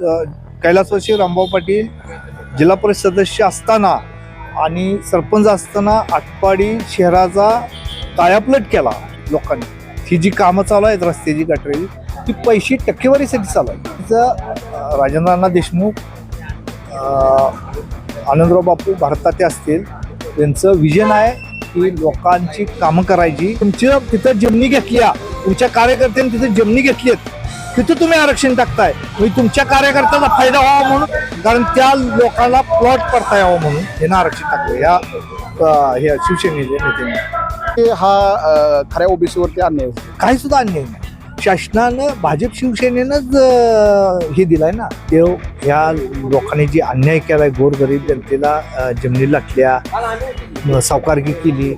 कैलासवासी रामभाऊ पाटील जिल्हा परिषद सदस्य असताना आणि सरपंच असताना आटपाडी शहराचा कायापलट केला लोकांनी. ही जी कामं चालू आहेत रस्त्याची गटरेची ती पैसे टक्केवारीसाठी चालू आहे तिचं राजेंद्रनाथ देशमुख आनंदराव बापू भारताते असतील त्यांचं विजन आहे की लोकांची कामं करायची. तुमच्या तिथं जमनी घेतल्या तुमच्या कार्यकर्त्यांनी तिथं जिमणी घेतली आहेत तिथं तुम्ही आरक्षण टाकताय. म्हणजे तुमच्या कार्यकर्त्याचा फायदा व्हावा म्हणून कारण त्या लोकांना प्लॉट करता यावं म्हणून हे आरक्षण टाकलं. या हे शिवसेनेच्या नेत्यांनी की हा खऱ्या ओबीसीवरती अन्याय होतो. काही सुद्धा अन्याय नाही. शासनानं भाजप शिवसेनेनंच हे दिलाय ना. ते ह्या लोकांनी जी अन्याय केलाय गोरगरीब जनतेला जमिनी लाटल्या अं, सावकारकी केली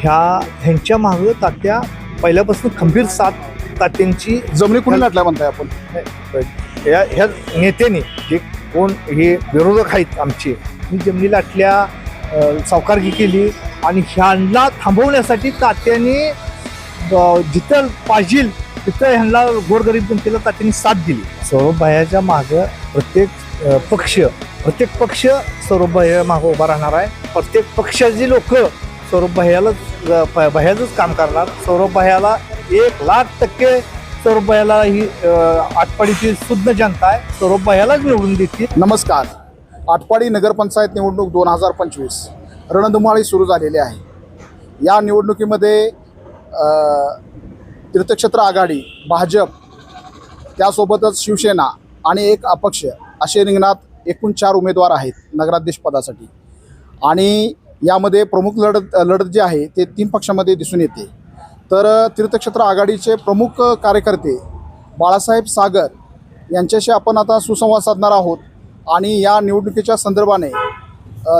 ह्या ह्यांच्या मागं तात्या पहिल्यापासून खंबीर साथ तात्यांची जमिनी कुणी लाटल्या म्हणताय आपण? ह्या ह्या नेत्याने जे कोण हे विरोधक आहेत आमचे ही जमिनी लाटल्या अं, सावकारकी केली आणि ह्यांना थांबवण्यासाठी तात्याने जिथं पाहिजे तिथं ह्यांना गोरगरीब जनतेला तात्याने साथ दिली. सौरभभायाच्या मागं प्रत्येक पक्ष प्रत्येक पक्ष सौरभभाया मागं उभा राहणार आहे. प्रत्येक पक्षाची लोक सौरभभायालाच अं, भयाचंच काम करणार. सौरभभायाला एक लाख टक्के सौरभभायाला ही आटपाडीची शुद्ध जनता आहे. सौरभभायालाच निवडून देते नमस्कार. आटपाडी नगरपंचायत निवडणूक दोन हजार पंचवीस रणधुमाळी सुरू झालेली आहे. या निवडणुकीमध्ये तीर्थक्षेत्र आघाडी भाजप त्यासोबतच शिवसेना आणि एक अपक्ष असे रिंगणात एकूण चार उमेदवार आहेत नगराध्यक्ष पदासाठी. आणि यामध्ये प्रमुख लढत लढत जी आहे ते तीन पक्षामध्ये दिसून येते. तर तीर्थक्षेत्र आघाडीचे प्रमुख कार्यकर्ते बाळासाहेब सागर यांच्याशी आपण आता सुसंवाद साधणार आहोत आणि या निवडणुकीच्या संदर्भाने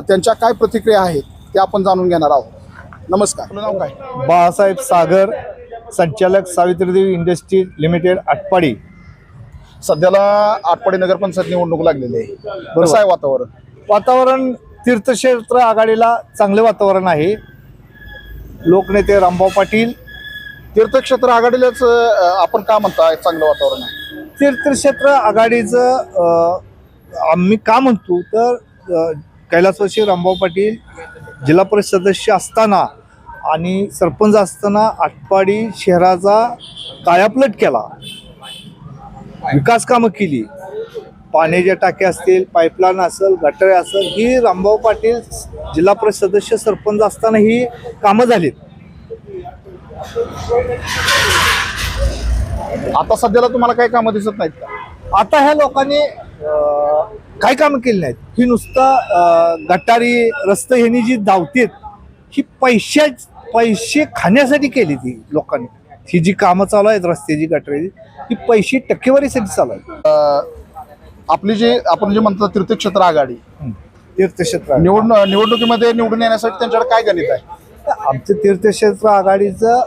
त्यांच्या काय प्रतिक्रिया आहेत ते आपण जाणून घेणार आहोत. नमस्कार. नाव काय? बाळासाहेब सागर संचालक सावित्रीदेवी इंडस्ट्री लिमिटेड आटपाडी. सध्याला आटपाडी नगरपंचायत निवडणूक लागलेली आहे. कसं आहे वातावरण? वातावरण तीर्थक्षेत्र आघाडीला चांगले वातावरण आहे. लोकनेते रामभाऊ पाटील तीर्थक्षेत्र आघाडीलाच आपण का म्हणता चांगलं वातावरण आहे? तीर्थक्षेत्र आघाडीचं आम्ही का म्हणतो तर कैलासवासी रामभाऊ पाटील जिल्हा परिषद सदस्य असताना आणि सरपंच असताना आटपाडी शहराचा कायापलट केला. विकास कामं केली. पाण्याच्या टाक्या असतील पाईपलाईन असेल गटरे असेल ही रामभाऊ पाटील जिल्हा परिषद सदस्य सरपंच असताना ही कामं झालीत. आता सध्याला तुम्हाला काही कामं दिसत नाहीत का? आता ह्या लोकांनी काय कामं केली नाहीत. ही नुसतं गटारी रस्ते ह्यांनी जी धावतेत ही पैशा पैसे खाण्यासाठी केली ती लोकांनी. ही जी कामं चालू आहेत रस्त्याची गटारी ही पैसे टक्केवारीसाठी चालू आहेत. आपली जी आपण जे म्हणतो तीर्थक्षेत्र आघाडी तीर्थक्षेत्र निवडणूक निवडणुकीमध्ये निवडून येण्यासाठी त्यांच्याकडे काय गणित आहे? आमचं तीर्थक्षेत्र आघाडीचं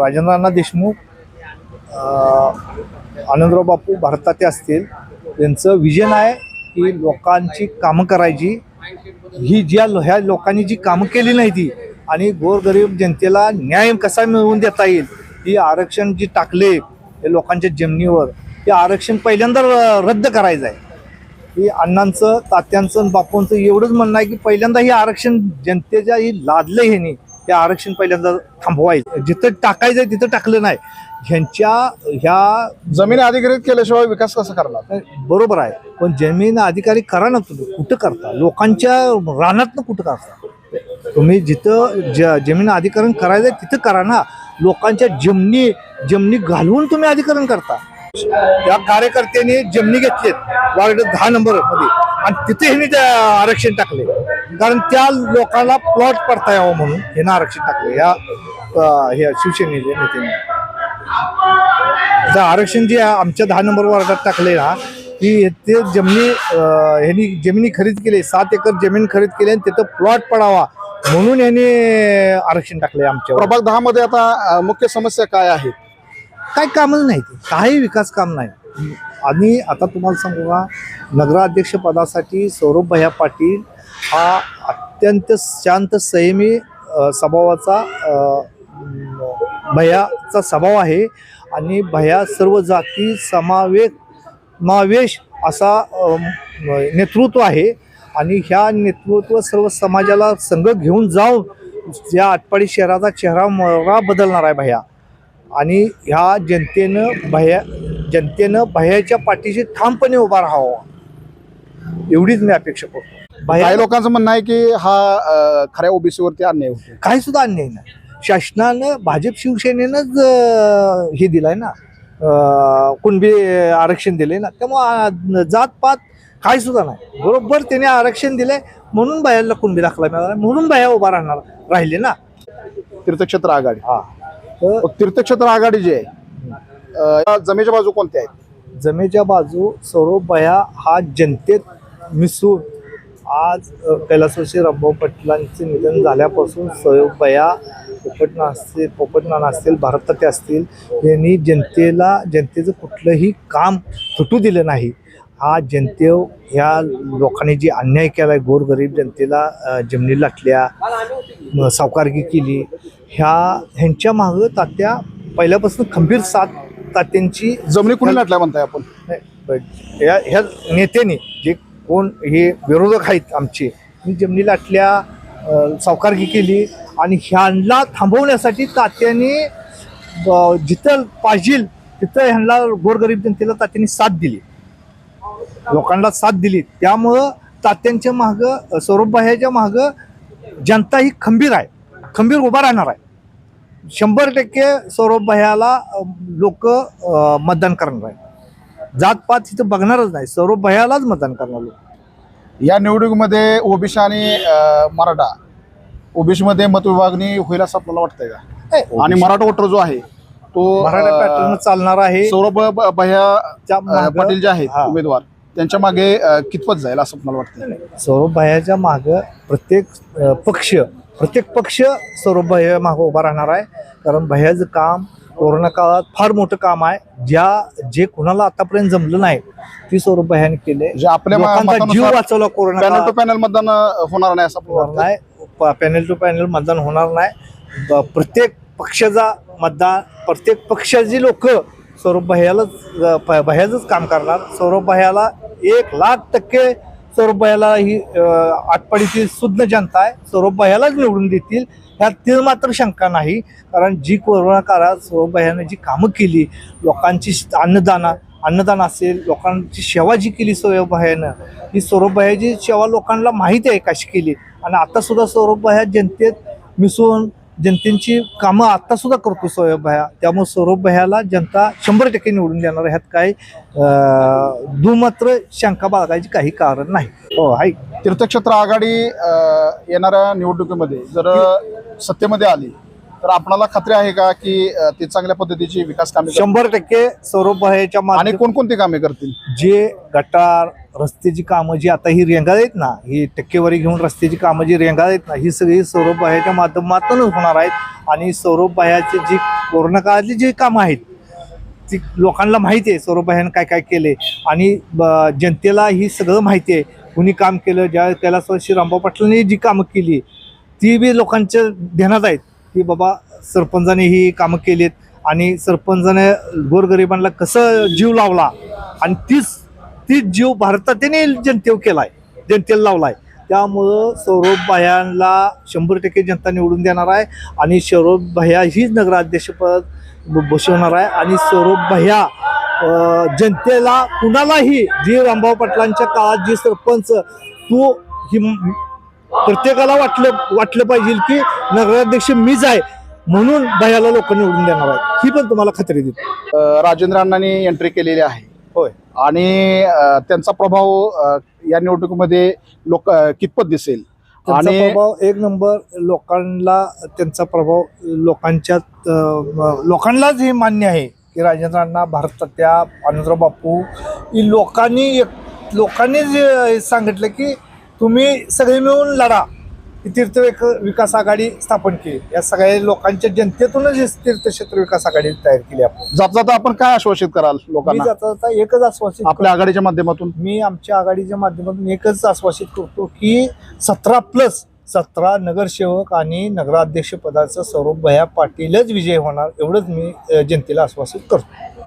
राजेंद्रनाथ देशमुख आनंदराव बापू भारताते असतील त्यांचं विजन आहे की लोकांची कामं करायची. ही ज्या ह्या लोकांनी जी कामं केली नाही ती आणि गोरगरीब जनतेला न्याय कसा मिळवून देता येईल ही आरक्षण जी टाकले हे लोकांच्या जमिनीवर ते आरक्षण पहिल्यांदा र- रद्द करायचं आहे. ही अण्णांचं तात्यांचं बापूंचं एवढंच म्हणणं आहे की पहिल्यांदा हे आरक्षण जनतेच्या ही लादलं ह्यांनी ते आरक्षण पहिल्यांदा थांबवायचं. जिथं टाकायचं तिथं टाकलं नाही. ह्यांच्या ह्या जमिनी अधिग्रहित केल्याशिवाय विकास कसा करणार? बरोबर आहे. पण जमीन अधिकारी करा ना तुम्ही. कुठं करता? लोकांच्या रानात कुठं करता? तुम्ही जिथं ज जमीन अधिकरण करायचं आहे तिथं करा ना. लोकांच्या जमिनी जमिनी घालवून तुम्ही अधिकरण करता. या कार्यकर्त्यांनी जमिनी घेतलीत वार्ड दहा नंबरमध्ये आणि तिथे ह्यांनी त्या आरक्षण टाकले. कारण त्या लोकांना प्लॉट पडता यावं म्हणून ह्यानं आरक्षण टाकले. या शिवसेनेच्या नेत्यांनी आरक्षण जे आमच्या दहा नंबर वार्डात टाकले ना की ते जमिनी ह्यांनी जमिनी खरेदी केली सात एकर जमीन खरेदी केली आणि तिथं प्लॉट पडावा म्हणून यांनी आरक्षण टाकले आमच्या. प्रभाग दहा मध्ये आता मुख्य समस्या काय आहेत काय कामच नाही ते. काही विकास काम नाही. आणि आता तुम्हाला सांगू का नगराध्यक्ष पदासाठी सौरभ भैया पाटील हा अत्यंत शांत संयमी स्वभावाचा भयाचा स्वभाव आहे. आणि भया सर्व जाती समावेश समावेश असा नेतृत्व आहे. आणि ह्या नेतृत्व सर्व समाजाला संघ घेऊन जाऊन या आटपाडी शहराचा चेहरा मोहरा बदलणार आहे भैया. आणि ह्या जनतेनं भया जनतेनं भयाच्या पाठीशी ठामपणे उभा राहावा. एवढीच मी अपेक्षा करतो. भया लोकांचं म्हणणं आहे की हा खऱ्या ओबीसीवरती अन्याय होतो काही सुद्धा अन्याय नाही. शासनानं भाजप शिवसेनेनंच हे दिलंय ना. कुणबी आरक्षण दिलंय ना. त्यामुळं जात पात काही सुद्धा नाही. बरोबर त्याने आरक्षण दिलंय म्हणून बायाला कुणबी दाखला मिळाला म्हणून बाया उभा राहणार राहिले ना. तीर्थक्षेत्र आघाडी. हा. तर तीर्थक्षेत्र आघाडी जी आहे या जमेच्या बाजू कोणत्या आहेत? जमेच्या बाजू सौरभ हा जनतेत मिसळून आज अ, रामभाऊ पाटलांचे निधन झाल्यापासून सौरभ पोपटना असतील पोपटनाना असतील भारताते असतील यांनी जनतेला जनतेचं कुठलंही काम तुटू दिलं नाही. हा जनते ह्या लोकांनी जी अन्याय केला आहे गोरगरीब जनतेला जमिनी लाटल्या सावकारगी केली. ह्या ह्यांच्या मागं तात्या पहिल्यापासून खंबीर साथ तात्यांची जमिनी कुणी लाटल्या म्हणताय आपण? ह्या ह्या नेत्यांनी जे कोण हे विरोधक आहेत आमचे मी जमिनी लाटल्या सावकारगी केली आणि ह्यांना थांबवण्यासाठी तात्याने जिथं पाहिजे तिथं ह्यांना गोरगरीब जनतेला तात्यांनी साथ दिली. लोकांना साथ दिली. त्यामुळं तात्यांच्या मागं सौरभबाह्याच्या मागं जनता ही खंबीर आहे. खंबीर उभा राहणार आहे. शंभर टक्के सौरभ भैयाला लोक मतदान करणार आहे जातपात इथं बघणारच नाही. सौरभ भैयालाच मतदान करणार लोक. या निवडणुकीमध्ये ओबीसी आणि मराठा ओबीसी मध्ये मतविभागणी होईल असं आपल्याला वाटतंय का? आणि मराठा वोटर जो आहे तो मराठा पॅटर्न चालणार आहे. सौरभ भैया पाटील जे आहेत. उमेदवार त्यांच्या मागे कितपत जाईल असं आपल्याला वाटतं सौरभ भैयाच्या मागं प्रत्येक पक्ष प्रत्येक पक्ष सौरभ भैया मागं उभा राहणार आहे. कारण भैयाचं काम कोरोना काळात फार मोठं काम आहे. ज्या जे कुणाला आतापर्यंत जमलं नाही ती सौरभ भैयाने केले जे आपल्या जीव वाचवला कोरोना पॅनल टू पॅनल मतदान होणार नाही असं होणार नाही. पॅनल टू पॅनल मतदान होणार नाही. प्रत्येक पक्षाचा मतदान प्रत्येक पक्षाची लोक सौरभ भैयालाच भैयाचंच काम करणार. सौरभ भैयाला एक लाख टक्के सौरभ ही आटपाडीची सुज्ञ जनता आहे. सौरभ निवडून देतील. ह्यात ती मात्र शंका नाही. कारण जी कोरोना काळात सौरभ जी कामं केली लोकांची अन्नदाना अन्नदान असेल लोकांची सेवा जी केली सौरभ ही सौरभ सेवा लोकांना माहिती आहे कशी केली. आणि आतासुद्धा सुद्धा जनतेत मिसळून जनतेची कामं आता सुद्धा करतो सौरभ भया. त्यामुळे सौरभ भयाला जनता शंभर टक्के निवडून देणार ह्यात काही दुमात्र शंका बाळगायची काही कारण नाही. हो आहे. तीर्थक्षेत्र आघाडी येणाऱ्या निवडणुकीमध्ये जर सत्तेमध्ये आली तर आपणाला खात्री आहे का की अ, ते चांगल्या पद्धतीची विकास कामे करतील? शंभर टक्के सौरभ भैयाच्या आणि माध्यम कोणकोणती कामे करतील? जे गटार रस्त्याची कामं जी आता ही रेंगाळ आहेत ना ही टक्केवारी घेऊन रस्त्याची कामं जी रेंगाळ आहेत ना ही सगळी सौरभ बाह्याच्या माध्यमातूनच होणार आहेत. आणि सौरभ बाह्याची जी कोरोना काळातली जी कामं आहेत ती लोकांना माहिती आहे सौरभ बाह्यानं काय काय केले. आणि ब- जनतेला ही सगळं माहिती आहे. कुणी काम केलं ज्या कैलासवासी रामभाऊ पाटलांनी जी कामं केली ती बी लोकांच्या ध्यानात आहेत. की बाबा सरपंचाने ही कामं केली आहेत आणि सरपंचाने गोरगरिबांना कसं जीव लावला आणि तीच तीच जीव भारताने जनतेवर केलाय जनतेला लावलाय. त्यामुळं सौरभ भायांना शंभर टक्के जनता निवडून देणार आहे आणि सौरभ भैया हीच नगराध्यक्षपद बसवणार आहे. आणि सौरभ भैया जनतेला कुणालाही जी रामभाऊ पाटलांच्या काळात जी सरपंच तो ही प्रत्येकाला वाटलं वाटलं पाहिजे की नगराध्यक्ष मीच आहे म्हणून भैयाला लोक निवडून देणार आहे ही पण तुम्हाला खात्री देतो. राजेंद्र अण्णांनी एंट्री केलेली आहे. होय. आणि त्यांचा प्रभाव या निवडणुकीमध्ये लोक कितपत दिसेल? आणि प्रभाव एक नंबर लोकांना त्यांचा प्रभाव लोकांच्यात अं, लोकांनाच हे मान्य आहे की राजेंद्रांना भारतात्या आनंदराव बापू ही लोकांनी एक लोकांनी जे सांगितलं की तुम्ही सगळे मिळून लढा. ही तीर्थ विक- विकास आघाडी स्थापन केली. या सगळ्या लोकांच्या जनतेतूनच तीर्थक्षेत्र विकास आघाडी तयार केली आपण. जाता जाता आपण काय आश्वासित कराल लोकांना? जाता जाता एकच आश्वासित आपल्या आघाडीच्या माध्यमातून? मी आमच्या आघाडीच्या माध्यमातून एकच आश्वासित करतो की सतरा प्लस सतरा नगरसेवक आणि नगराध्यक्ष पदाचं सौरभ भया पाटीलच विजय होणार एवढंच मी जनतेला आश्वासित करतो.